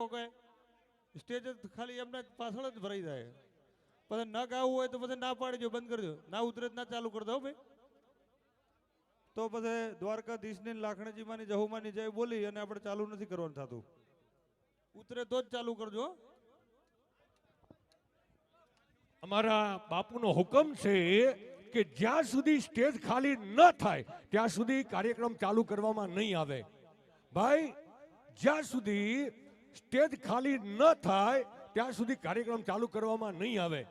Stage ખાલી એમના પાછળ જ ભરાઈ જાય. પછી ન ગાવું હોય તો પછી ના પાડજો, બંધ કરજો. ના ઉતરે ના ચાલુ કરી દો ભાઈ. તો પછી દ્વારકાધીશની લાખણજીમાંની, જહુમાની જય બોલી અને આપણે ચાલુ નથી કરવાનું થતું. ઉતરે તો જ ચાલુ કરજો અમારા બાપુનો હુકમ છે કે જ્યાં સુધી સ્ટેજ ખાલી ન થાય, ત્યાં સુધી કાર્યક્રમ ચાલુ કરવામાં નહીં આવે. ભાઈ, જ્યાં સુધી સ્ટેજ ખાલી ન થાય, ત્યાં સુધી કાર્યક્રમ ચાલુ કરવામાં નહીં આવે.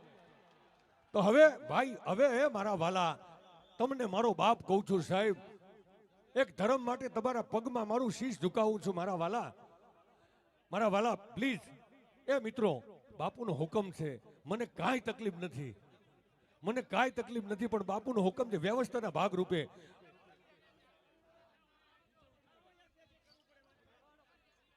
તો હવે, ભાઈ, હવે મારા વાલા, તમને મારો બાપ કહું છું, સાહેબ, એક ધર્મ માટે તમારા પગમાં મારું શીશ ઝુકાવું છું, મારા વાલા. મારા વાલા, પ્લીઝ, એ મિત્રો, બાપુનો હુકમ છે. મને કાંઈ તકલીફ નથી. મને કાંઈ તકલીફ નથી, પણ બાપુનો હુકમ છે વ્યવસ્થાના ભાગ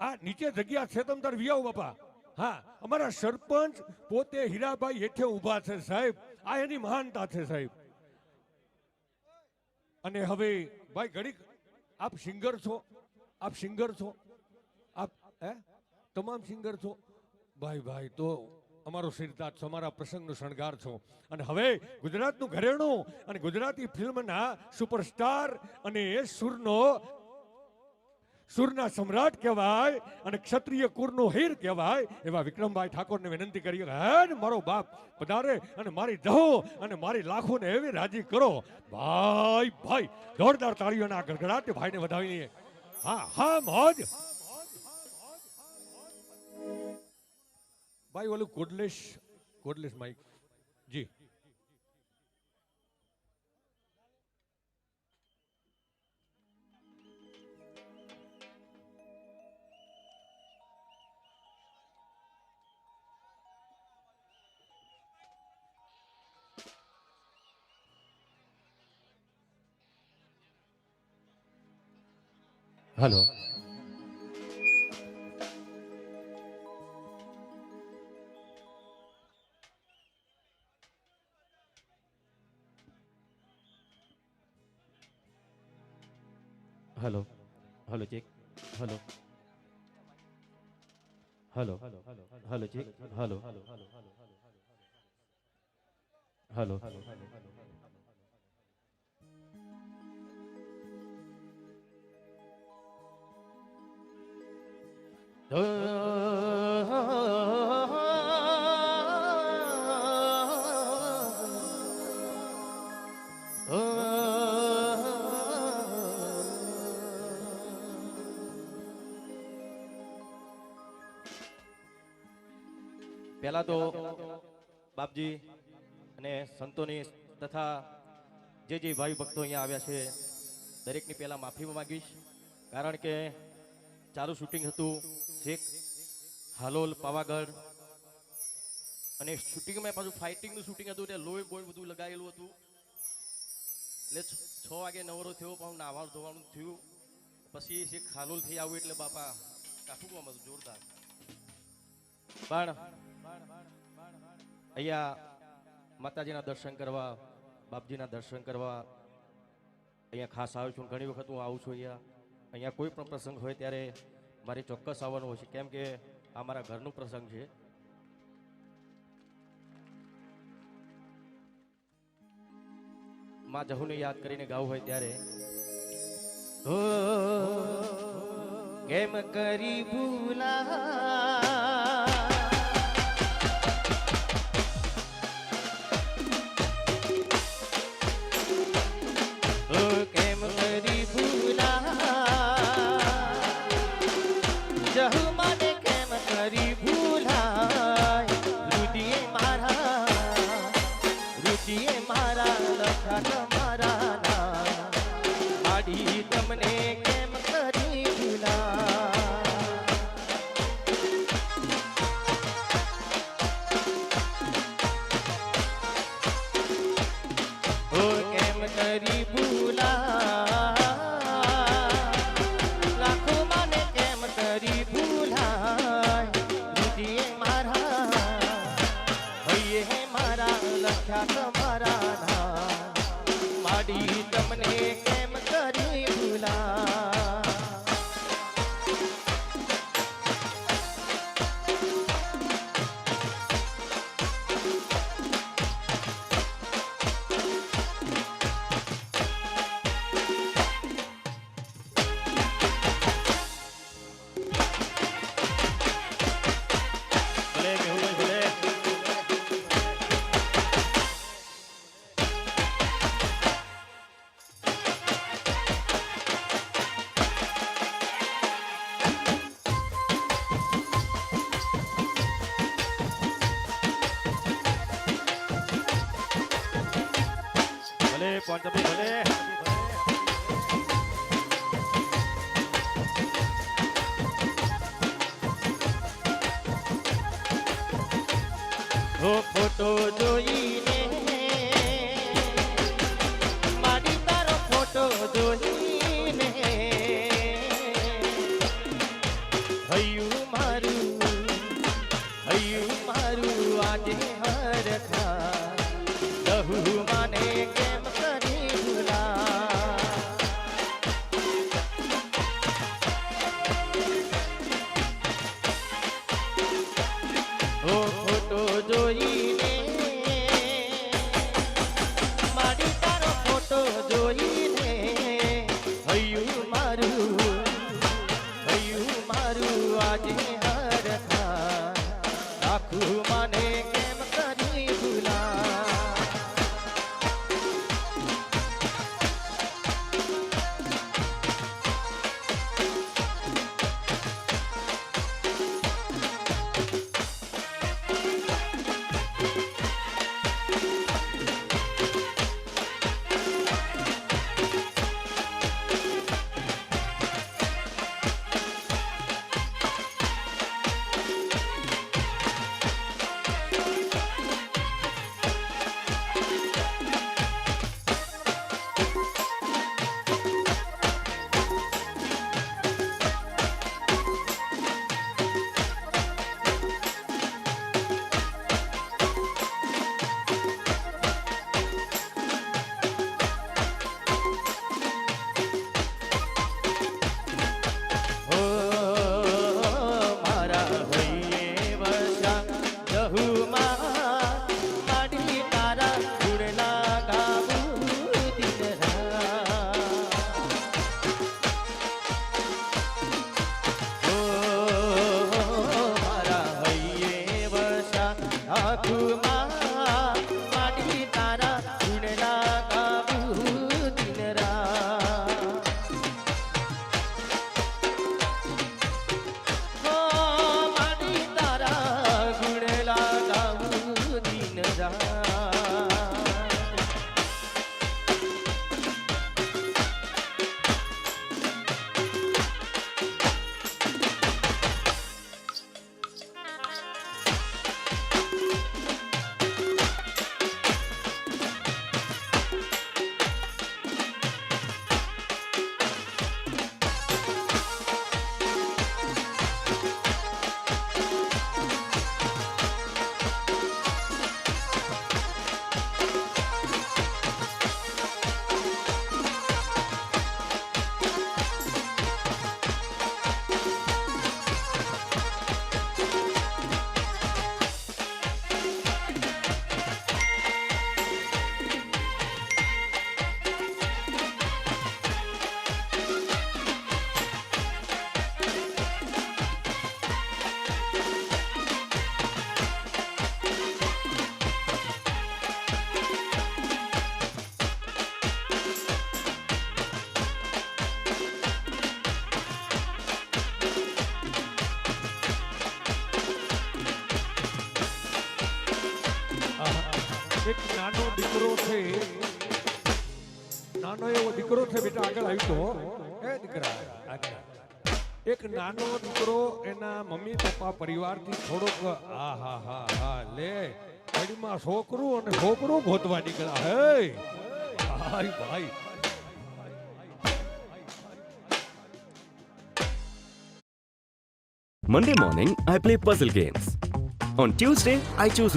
આ નીચે જગ્યા છે તમ તાર વિયાવ બાપા. હા, અમારા સરપંચ પોતે હીરાભાઈ હેઠે ઊભા છે સાહેબ. આ એની મહાનતા છે સાહેબ. અને હવે ભાઈ ઘડીક આપ સિંગર છો, આપ સિંગર છો, આપ, હે? તમામ સિંગર છો? ભાઈ ભાઈ, તો અમારો સિરતાજ છો, અમારા પ્રસંગનો શણગાર છો. અને હવે ગુજરાતનું ઘરેણું અને ગુજરાતી ફિલ્મના સુપરસ્ટાર અને એ સુરનો સુરના સમ્રાટ કહેવાય અને ક્ષત્રિય કુરનો હીર કહેવાય, એવા વિક્રમભાઈ ઠાકોરને વિનંતી કરી હે મારો બાપ, પધારે અને મારી દહો અને મારી લાખોને એવી રાજી કરો. ભાઈ ભાઈ, જોરદાર તાળીઓના ગડગડાટ ભાઈને વધાવીને હા હા, મોજ. ભાઈ, ઓલું કોડલેશ કોડલેશ માઇક જી. Hello hello hello check hello hello hello check hello hello પહેલા તો બાપજી અને સંતોની તથા જે જે ભાઈ ભક્તો અહીંયા આવ્યા છે, દરેકની પહેલાં માફી માંગીશ, કારણ કે ચાલુ શૂટિંગ હતું. છેક હાલોલ, પાવાગઢ. અને શૂટિંગમાં પાછું ફાઇટિંગનું શૂટિંગ હતું એટલે લોહી બોય બધું લગાવેલું હતું. એટલે છ વાગે નવરો થયો, પણ નાવાનું ધોવાનું થયું. પછી છેક હાલોલ થઈ આવ્યું એટલે બાપા, કાઠું કામ હતું, જોરદાર. પણ અહીંયા માતાજીના દર્શન કરવા, બાપજીના દર્શન કરવા. અહીંયા ખાસ આવ્યો છું ઘણી વખત હું આવું છું અહીંયા. અહીંયા કોઈ પણ પ્રસંગ હોય ત્યારે મારે ચોક્કસ આવવાનું હોય છે કેમ કે આ મારા ઘરનું પ્રસંગ છે માં જહુને યાદ કરીને ગાવું હોય ત્યારે કેમ કરી ભૂલા કેમ એક નાનો દીકરો છે નાનો એવો દીકરો છે બેટા આગળ આવી તો એ દીકરા આગળ. એક નાનો દીકરો એના મમ્મી પપ્પા પરિવારથી થોડોક હા હા હા હા લે ઘડીમાં છોકરું અને છોકરો ગોતવા નીકળ્યા હે ભાઈ ભાઈ Monday morning, I play puzzle games. On Tuesday, I choose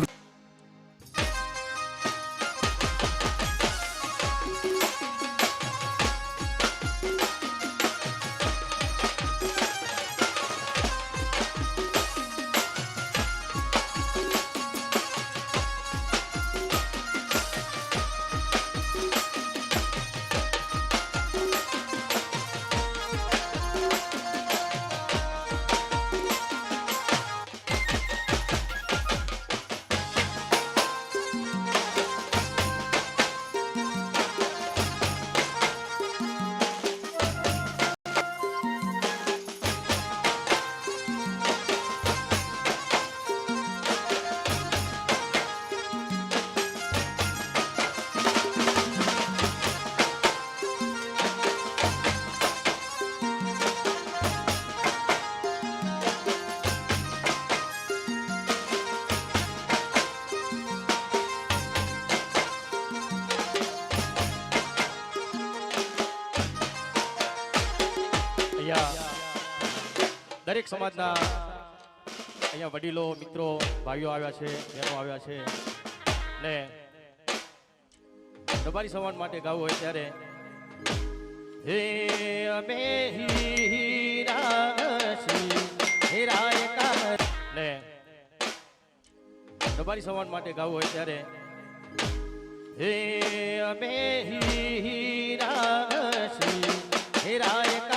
સમાજના અહીંયા વડીલો, મિત્રો, ભાઈઓ આવ્યા છે, બહેનો આવ્યા છે. ને રબારી સમાજ માટે ગાવું હોય ત્યારે, હે અમે હીરા ને રબારી સમાજ માટે ગાવું હોય ત્યારે, હે અમે હીરા હીરા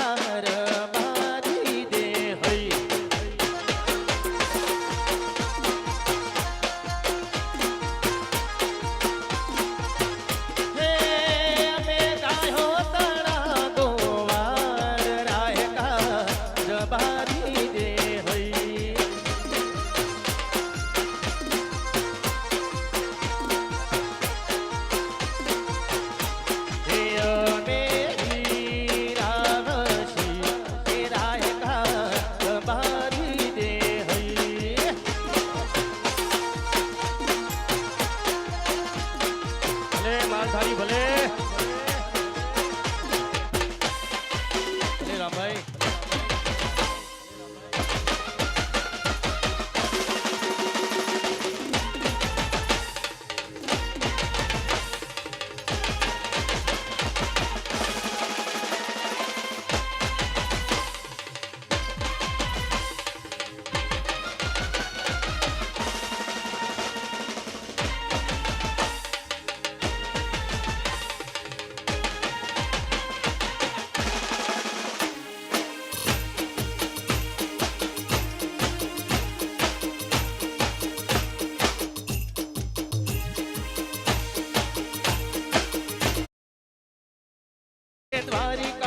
América.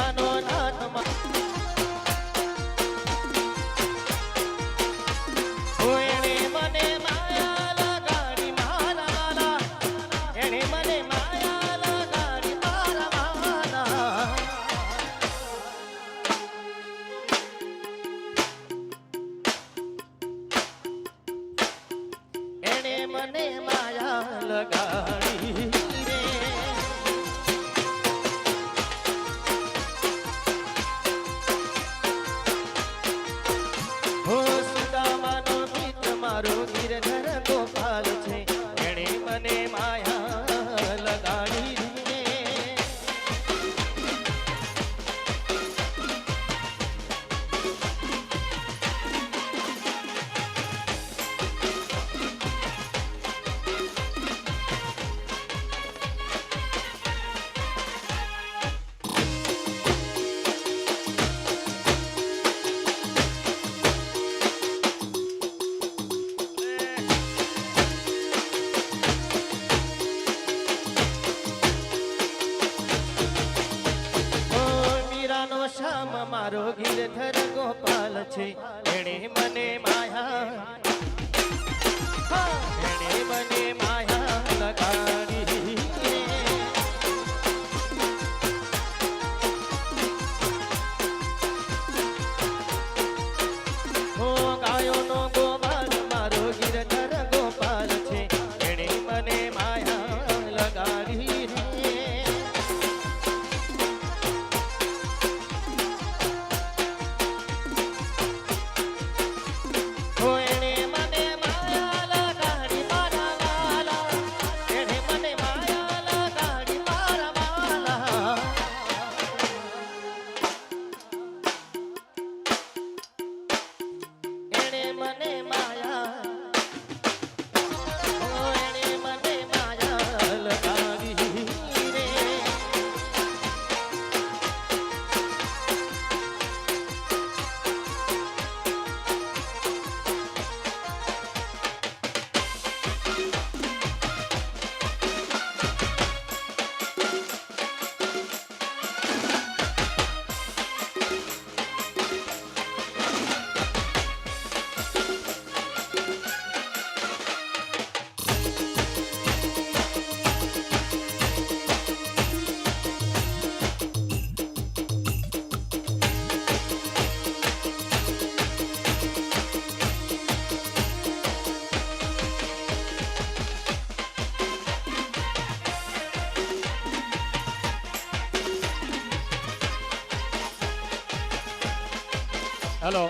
હેલો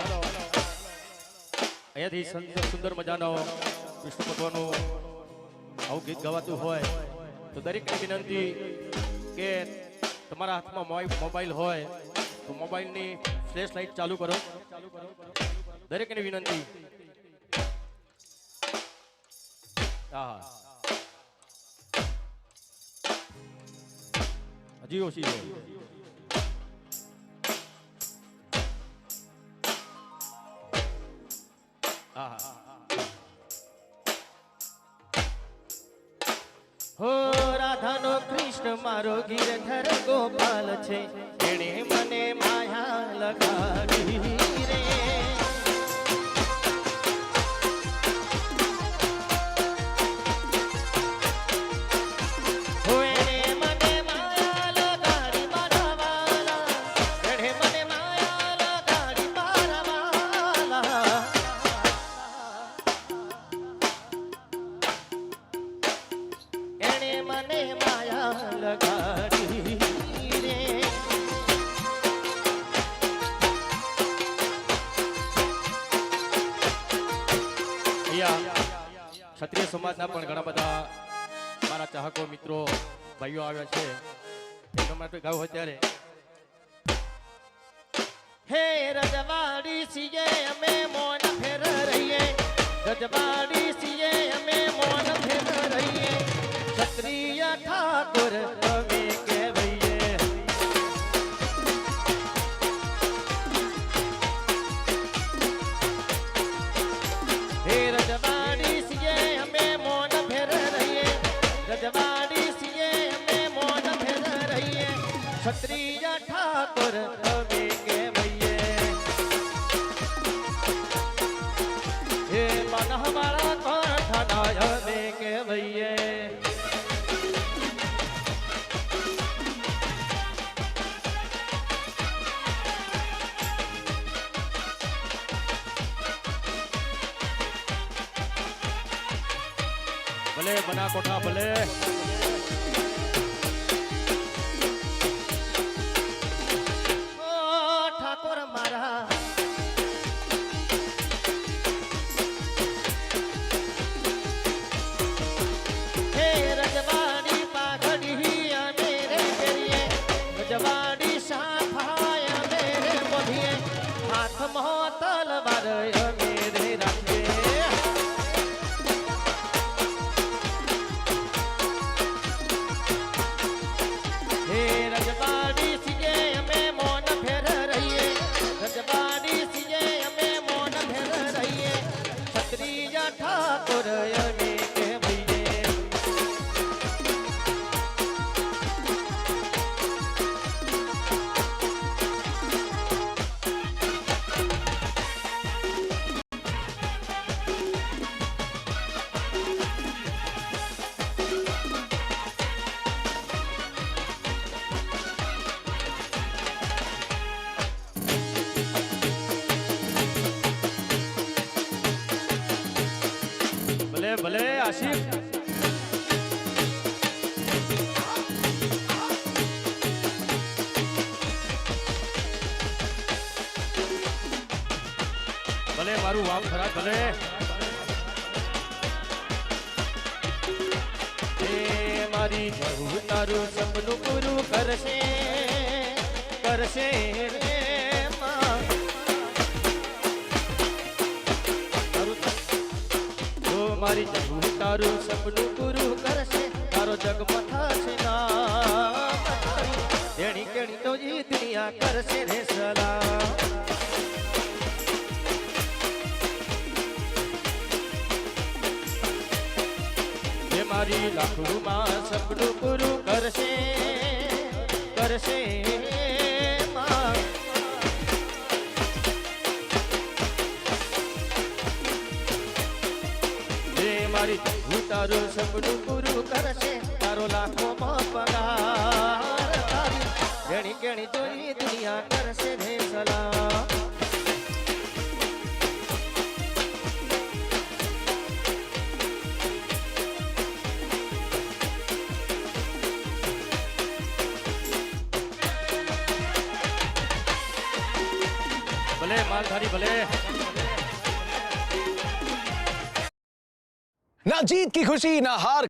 અહીંયાથી સુંદર મજાનો વિષ્ણુ ભગવાનનું આવું ગીત ગવાતું હોય, તો દરેકને વિનંતી કે તમારા હાથમાં મોબાઈલ હોય, તો મોબાઈલની ફ્લેશ લાઇટ ચાલુ કરો. દરેકને વિનંતી. હા હજી ઓછી હો રાધાનો કૃષ્ણ મારો ગીરધર ગોપાલ છે. એણે મને માયા લગાડી રે. ક્ષત્રિય સમાજના પણ ઘણા બધા મારા ચાહકો, મિત્રો, ભાઈઓ આવ્યા છે. એમના માટે ગાવ હોય ત્યારે હે રજવાડી સીએ, અમે મોન ફેર રહીએ. રજવાડી સીએ, અમે મોન ફેર રહીએ. ક્ષત્રિય ઠાકોર અમે કહેવાઈએ ઠાકોર મારા. ભલે આશિફ ભલે મારું વામ ખરાબ ભલે. મારી જરૂર તારું સપનું પૂરું કરશે કરશે મારી જરૂર તારું સપનું પૂરું કરશે. તારો જગમાં થશે ના એણી કેણી તો ઈ દુનિયા કરશે રે સલામ. એ મારી લાકડુમાં સપનું પૂરું કરશે. કરશે. તારું સપનું પૂરું કરશે. તારો લાખો પગાર તારી. ઘણી ઘણી દોરી દુનિયા કરશે રે સલામ. ભલે, માલધારી, ભલે. ना जीत की खुशी ना हार